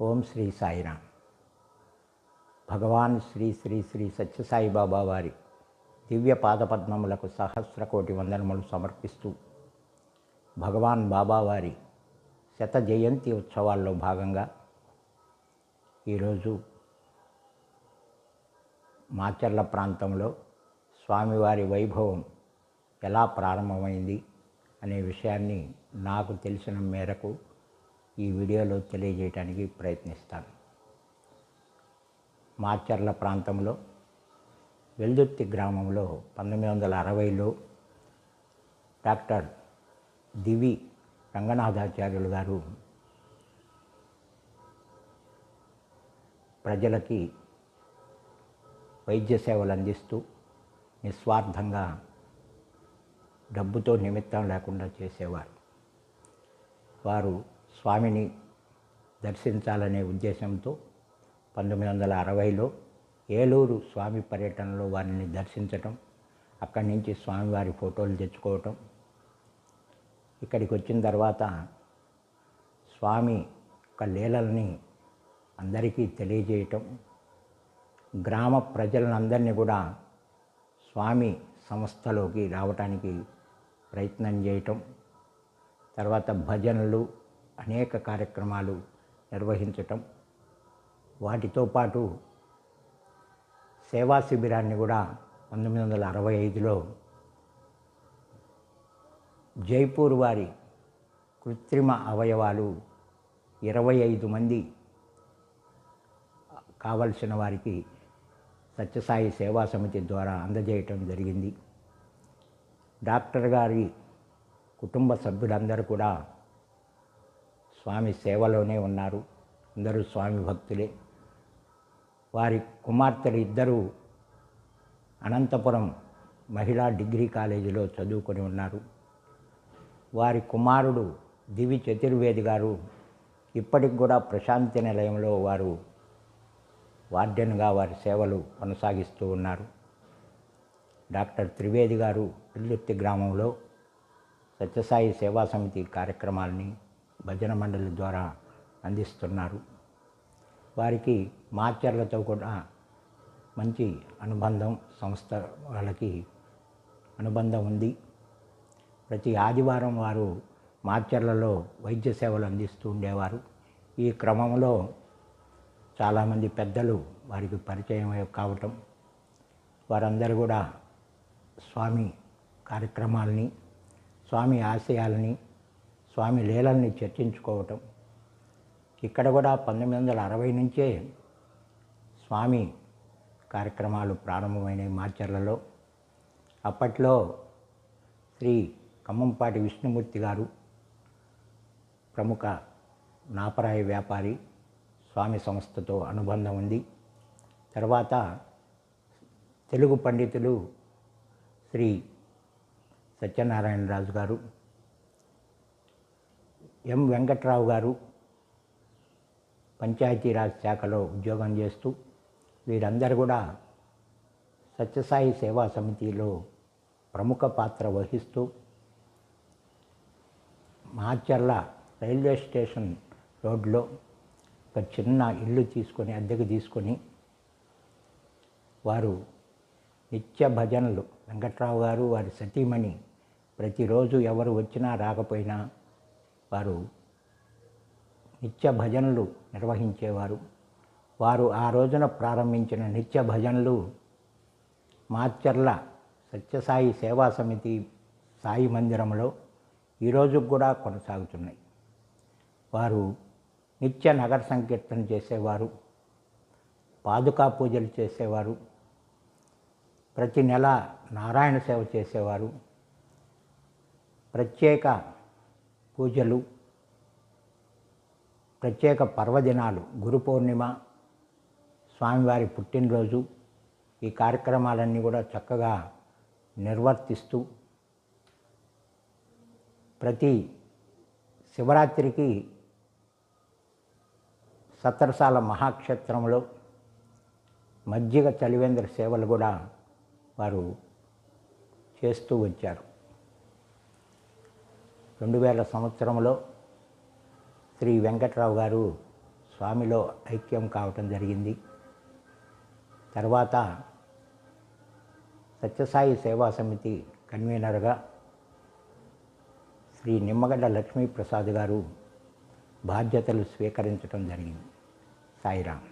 ఓం శ్రీ సాయిరామ్. భగవాన్ శ్రీ శ్రీ శ్రీ సత్యసాయిబాబా వారి దివ్య పాదపద్మములకు సహస్ర కోటి వందనములు సమర్పిస్తూ భగవాన్ బాబావారి శత జయంతి ఉత్సవాల్లో భాగంగా ఈరోజు మాచర్ల ప్రాంతంలో స్వామివారి వైభవం ఎలా ప్రారంభమైంది అనే విషయాన్ని నాకు తెలిసిన మేరకు ఈ వీడియోలో తెలియజేయడానికి ప్రయత్నిస్తాను. మాచర్ల ప్రాంతంలో వెల్దుర్తి గ్రామంలో పంతొమ్మిది వందల అరవైలో డాక్టర్ దివి రంగనాథాచార్యులు గారు ప్రజలకి వైద్య సేవలు అందిస్తూ నిస్వార్థంగా డబ్బుతో నిమిత్తం లేకుండా చేసేవారు. వారు స్వామిని దర్శించాలనే ఉద్దేశంతో పంతొమ్మిది వందల అరవైలో ఏలూరు స్వామి పర్యటనలో వారిని దర్శించటం అక్కడి నుంచి స్వామివారి ఫోటోలు తెచ్చుకోవటం. ఇక్కడికి వచ్చిన తర్వాత స్వామి యొక్క లీలల్ని అందరికీ తెలియజేయటం గ్రామ ప్రజలందరినీ కూడా స్వామి సంస్థలోకి రావటానికి ప్రయత్నం చేయటం తర్వాత భజనలు అనేక కార్యక్రమాలు నిర్వహించటం. వాటితో పాటు సేవా శిబిరాన్ని కూడా పంతొమ్మిది వందల అరవై ఐదులో జైపూర్ వారి కృత్రిమ అవయవాలు ఇరవై ఐదు మంది కావలసిన వారికి సత్యసాయి సేవా సమితి ద్వారా అందజేయటం జరిగింది. డాక్టర్ గారి కుటుంబ సభ్యులందరూ కూడా స్వామి సేవలోనే ఉన్నారు. అందరూ స్వామి భక్తులే. వారి కుమార్తెలు ఇద్దరూ అనంతపురం మహిళా డిగ్రీ కాలేజీలో చదువుకొని ఉన్నారు. వారి కుమారుడు దివి చతుర్వేది గారు ఇప్పటికి కూడా ప్రశాంతి నిలయంలో వారు వార్డెన్గా వారి సేవలు కొనసాగిస్తూ ఉన్నారు. డాక్టర్ త్రివేది గారు పిల్లుర్తి గ్రామంలో సత్యసాయి సేవా సమితి కార్యక్రమాలని భజన మండలి ద్వారా అందిస్తున్నారు. వారికి మాచర్లతో కూడా మంచి అనుబంధం సంస్థ వాళ్ళకి అనుబంధం ఉంది. ప్రతి ఆదివారం వారు మాచర్లలో వైద్య సేవలు అందిస్తూ ఉండేవారు. ఈ క్రమంలో చాలామంది పెద్దలు వారికి పరిచయం కావటం వారందరూ కూడా స్వామి కార్యక్రమాలని స్వామి ఆశయాలని స్వామి లీలల్ని చర్చించుకోవటం. ఇక్కడ కూడా పంతొమ్మిది వందల అరవై నుంచే స్వామి కార్యక్రమాలు ప్రారంభమైనవి మార్చర్లలో. అప్పట్లో శ్రీ కమ్మంపాటి విష్ణుమూర్తి గారు ప్రముఖ నాపరాయ వ్యాపారి స్వామి సంస్థతో అనుబంధం ఉంది. తర్వాత తెలుగు పండితులు శ్రీ సత్యనారాయణరాజు గారు ఎం వెంకట్రావు గారు పంచాయతీరాజ్ శాఖలో ఉద్యోగం చేస్తూ వీరందరూ కూడా సత్యసాయి సేవా సమితిలో ప్రముఖ పాత్ర వహిస్తూ మాచర్ల రైల్వే స్టేషన్ రోడ్లో ఒక చిన్న ఇల్లు తీసుకొని అద్దెకు తీసుకొని వారు నిత్య భజనలు. వెంకట్రావు గారు వారి సతీమణి ప్రతిరోజు ఎవరు వచ్చినా రాకపోయినా వారు నిత్య భజనలు నిర్వహించేవారు. వారు ఆ రోజున ప్రారంభించిన నిత్య భజనలు మాచర్ల సత్యసాయి సేవా సమితి సాయి మందిరంలో ఈరోజు కూడా కొనసాగుతున్నాయి. వారు నిత్య నగర సంకీర్తన చేసేవారు పాదుకా పూజలు చేసేవారు ప్రతి నెల నారాయణ సేవ చేసేవారు ప్రత్యేక పూజలు ప్రత్యేక పర్వదినాలు గురు పౌర్ణిమ స్వామివారి పుట్టినరోజు ఈ కార్యక్రమాలన్నీ కూడా చక్కగా నిర్వర్తిస్తూ ప్రతి శివరాత్రికి సత్రసాల మహాక్షేత్రంలో మజ్జిగ చలివేంద్ర సేవలు కూడా వారు చేస్తూ వచ్చారు. రెండు వేల సంవత్సరంలో శ్రీ వెంకట్రావు గారు స్వామిలో ఐక్యం కావటం జరిగింది. తర్వాత సత్యసాయి సేవా సమితి కన్వీనర్గా శ్రీ నిమ్మగడ్డ లక్ష్మీప్రసాద్ గారు బాధ్యతలు స్వీకరించడం జరిగింది. సాయిరామ్.